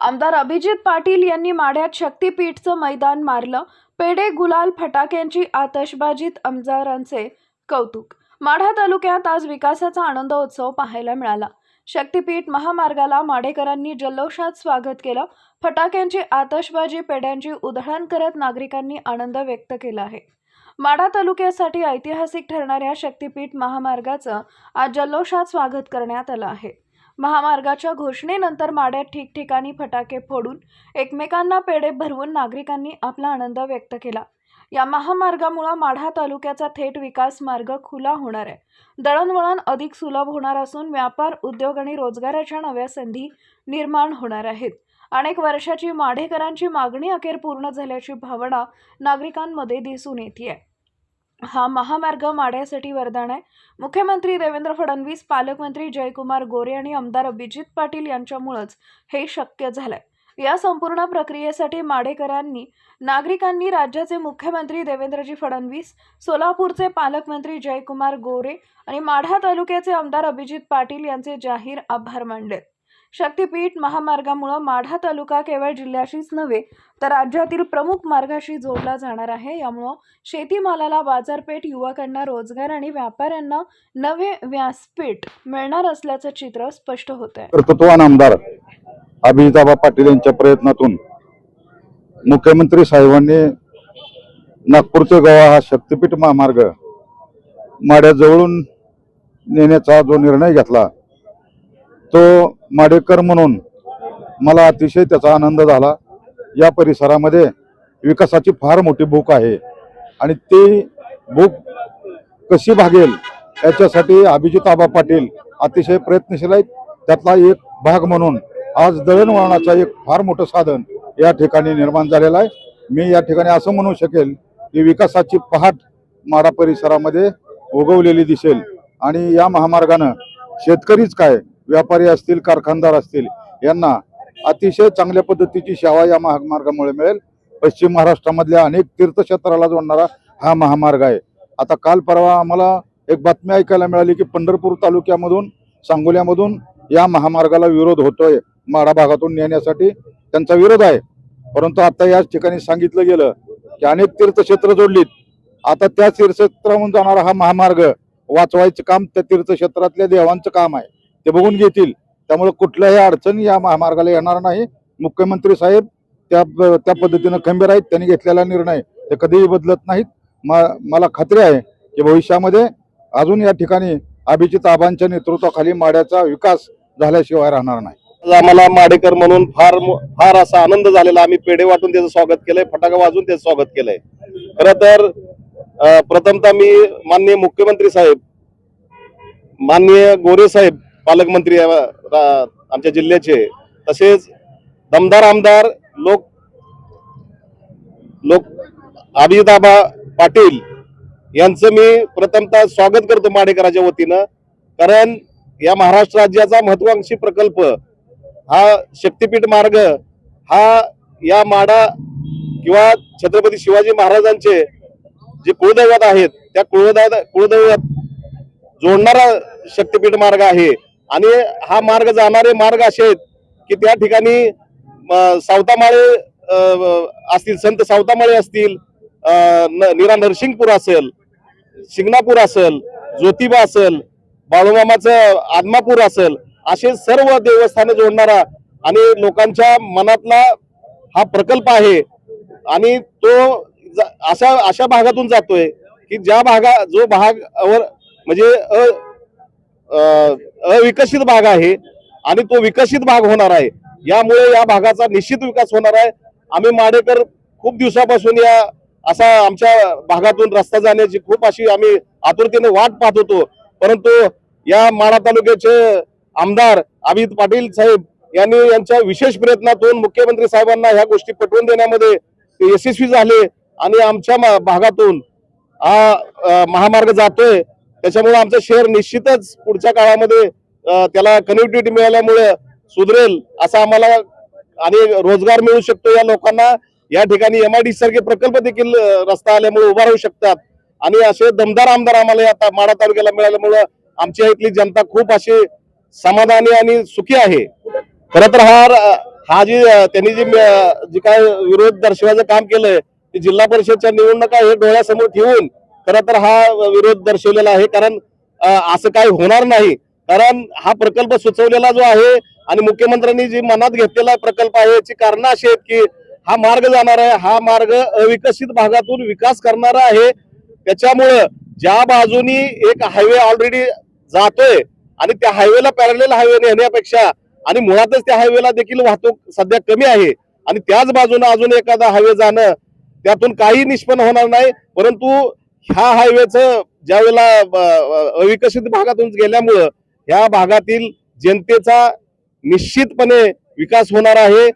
आमदार अभिजित पाटील यांनी माढ्यात शक्तीपीठचं मैदान मारलं. पेढे गुलाल फटाक्यांची आतषबाजीत आमदारांचे कौतुक माढा तालुक्यात आज विकासाचा आनंदोत्सव पाहायला मिळाला. शक्तीपीठ महामार्गाला माढेकरांनी जल्लोषात स्वागत केलं. फटाक्यांची आतषबाजी पेढ्यांची उधळण करत नागरिकांनी आनंद व्यक्त केला आहे. माढा तालुक्यासाठी ऐतिहासिक ठरणाऱ्या शक्तीपीठ महामार्गाचं आज जल्लोषात स्वागत करण्यात आलं आहे. महामार्गाच्या घोषणेनंतर माड्यात ठिकठिकाणी फटाके फोडून एकमेकांना पेढे भरवून नागरिकांनी आपला आनंद व्यक्त केला. या महामार्गामुळे माढा तालुक्याचा थेट विकास मार्ग खुला होणार आहे. दळणवळण अधिक सुलभ होणार असून व्यापार उद्योग आणि रोजगाराच्या नव्या संधी निर्माण होणार आहेत. अनेक वर्षाची माढेकरांची मागणी अखेर पूर्ण झाल्याची भावना नागरिकांमध्ये दिसून येते हा महामार्ग माढ्यासाठी वरदान आहे. मुख्यमंत्री देवेंद्र फडणवीस पालकमंत्री जयकुमार गोरे आणि आमदार अभिजित पाटील यांच्यामुळंच हे शक्य झालंय. या संपूर्ण प्रक्रियेसाठी माडेकरांनी नागरिकांनी राज्याचे मुख्यमंत्री देवेंद्रजी फडणवीस सोलापूरचे पालकमंत्री जयकुमार गोरे आणि माढा तालुक्याचे आमदार अभिजित पाटील यांचे जाहीर आभार मानले. शक्तीपीठ महामार्गामुळं माढा तालुका केवळ जिल्ह्याशीच नव्हे तर राज्यातील प्रमुख मार्गाशी जोडला जाणार आहे. यामुळं शेतीमालाला बाजारपेठ युवकांना रोजगार आणि व्यापाऱ्यांना नवे व्यासपीठ मिळणार असल्याचं चित्र स्पष्ट होत आहे अभिजिताबा पाटील यांच्या प्रयत्नातून मुख्यमंत्री साहेबांनी नागपूरचे गावा हा शक्तीपीठ महामार्ग माड्याजवळून नेण्याचा जो निर्णय घेतला तो माडेकर म्हणून मला अतिशय त्याचा आनंद झाला. या परिसरामध्ये विकासाची फार मोठी भूक आहे आणि ती भूक कशी भागेल याच्यासाठी अभिजित आबा पाटील अतिशय प्रयत्नशील आहेत. त्यातला एक भाग म्हणून आज दळणवळणाचा एक फार मोठं साधन या ठिकाणी निर्माण झालेलं आहे. मी या ठिकाणी असं म्हणू शकेल की विकासाची पहाट माडा परिसरामध्ये उगवलेली दिसेल. आणि या महामार्गानं शेतकरीच काय व्यापारी असतील कारखानदार असतील यांना अतिशय चांगल्या पद्धतीची सेवा या महामार्गामुळे मिळेल. पश्चिम महाराष्ट्रामधल्या अनेक तीर्थक्षेत्राला जोडणारा हा महामार्ग आहे. आता काल परवा आम्हाला एक बातमी ऐकायला मिळाली की पंढरपूर तालुक्यामधून सांगोल्यामधून या महामार्गाला विरोध होतोय. माडा भागातून नेण्यासाठी त्यांचा विरोध आहे. परंतु आता याच ठिकाणी सांगितलं गेलं की अनेक तीर्थक्षेत्र जोडलीत. आता त्या तीर्थक्षेत्राहून जाणारा हा महामार्ग वाचवायचं काम त्या तीर्थक्षेत्रातल्या देवांचं काम आहे. ते बघून घेतील. त्यामुळे कुठल्याही अडचणी या महामार्गाला येणार नाही. मुख्यमंत्री साहेब त्या त्या पद्धतीनं खंबीर आहेत. त्यांनी घेतलेला निर्णय ते कधीही बदलत नाहीत. मा मला खात्री आहे की भविष्यामध्ये अजून या ठिकाणी अभिजित आबांच्या नेतृत्वाखाली माड्याचा विकास झाल्याशिवाय राहणार नाही. आम्हाला माडेकर म्हणून फार फार असा आनंद झालेला. आम्ही पेढे वाटून त्याचं स्वागत केलंय फटाका वाजून त्याचं स्वागत केलंय. खर तर प्रथमतः मी माननीय मुख्यमंत्री साहेब माननीय गोरे साहेब पालकमंत्री आमच्या जिल्ह्याचे तसेच दमदार आमदार लोक लोक अभिजिताबा पाटील यांचं मी प्रथमतः स्वागत करतो माडेकराच्या वतीनं. कारण या महाराष्ट्र राज्याचा महत्वाकांक्षी प्रकल्प हा शक्तीपीठ मार्ग हा या माडा किंवा छत्रपती शिवाजी महाराजांचे जे कुळदैवत आहेत त्या कुळदैवत कुळदैवत जोडणारा शक्तीपीठ मार्ग आहे. आणि हा मार्ग जाणारे मार्ग असे आहेत की त्या ठिकाणी सावतामाळे असतील संत सावतामाळे असतील निरा न- नीरा नरसिंगपूर असेल शिंगणापूर असेल ज्योतिबा असेल बाळूमामाचं आदमापूर असेल असे सर्व देवस्थाने जोडणारा आणि लोकांच्या मनातला हा प्रकल्प आहे. आणि तो ज- अशा अशा भागातून जातोय की ज्या भागा जो भाग म्हणजे अ अविकसित भाग आहे आणि तो विकसित भाग होणार आहे. यामुळे या भागाचा निश्चित विकास होणार आहे. आम्ही माडेकर खूप दिवसापासून या असा आमच्या भागातून रस्ता जाण्याची खूप अशी आम्ही आतुरतेने वाट पाहत होतो. परंतु या माडा तालुक्याचे आमदार अमित पाटील साहेब यांनी यांच्या विशेष प्रयत्नातून मुख्यमंत्री साहेबांना ह्या गोष्टी पटवून देण्यामध्ये ते यशस्वी झाले आणि आमच्या भागातून हा महामार्ग जातोय. त्याच्यामुळे आमचं शहर निश्चितच पुढच्या काळामध्ये त्याला कनेक्टिव्हिटी मिळाल्यामुळे सुधरेल असा आम्हाला आणि रोजगार मिळू शकतो या लोकांना. या ठिकाणी एमआयडी सारखे प्रकल्प देखील रस्ता आल्यामुळे उभा राहू शकतात. आणि असे दमदार आमदार आम्हाला या माडा तालुक्याला मिळाल्यामुळं आमच्या इथली जनता खूप अशी समाधानी आणि सुखी आहे. खर तर हा हा जी त्यांनी जी जी काय विरोध दर्शवायचं काम केलंय ते जिल्हा परिषदच्या निवडणुका हे डोळ्यासमोर ठेवून खरं तर हा विरोध दर्शवलेला आहे. कारण असं काही होणार नाही. कारण हा प्रकल्प सुचवलेला जो आहे आणि मुख्यमंत्र्यांनी जी मनात घेतलेला प्रकल्प आहे याची कारण अशी आहेत की हा मार्ग जाणार आहे हा मार्ग अविकसित भागातून विकास करणारा आहे. त्याच्यामुळं ज्या बाजूनी एक हायवे ऑलरेडी जातोय आणि त्या हायवेला पॅरलेल हायवे नेण्यापेक्षा आणि मुळातच त्या हायवेला देखील वाहतूक सध्या कमी आहे. आणि त्याच बाजूने अजून एखादा हायवे जाणं त्यातून काही निष्पन्न होणार नाही. परंतु ह्या हायवेचं ज्यावेळेला वेळेला अविकसित भागातून गेल्यामुळं ह्या भागातील जनतेचा निश्चितपणे विकास होणार आहे.